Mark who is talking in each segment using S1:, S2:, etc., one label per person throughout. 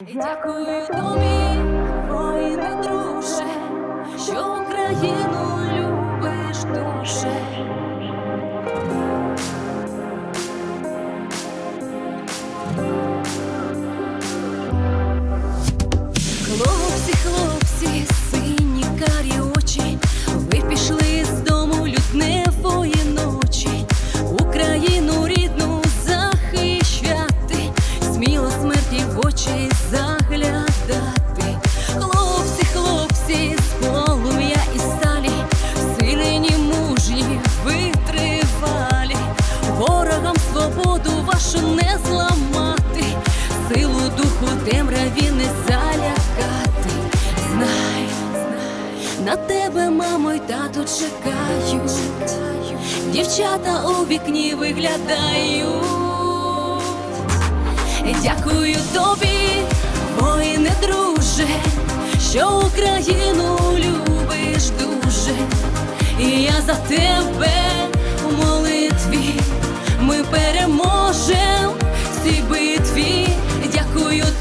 S1: Дякую тобі, воїне друже, що Україну любиш духу темряві не залякати. Знай, на тебе, мамо й тато чекають, дівчата у вікні виглядають. Дякую тобі, воїне друже, що Україну любиш дуже. І я за тебе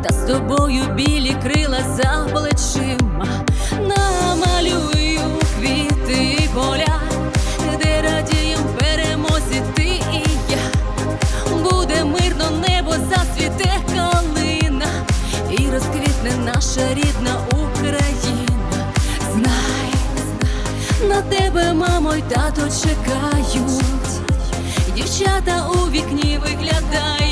S1: та з тобою білі крила за плечима, намалюю квіти і поля, де радієм перемозі ти і я. Буде мирно небо, засвіте калина, і розквітне наша рідна Україна. Знай, на тебе, мамо й тато чекають, дівчата у вікні виглядають.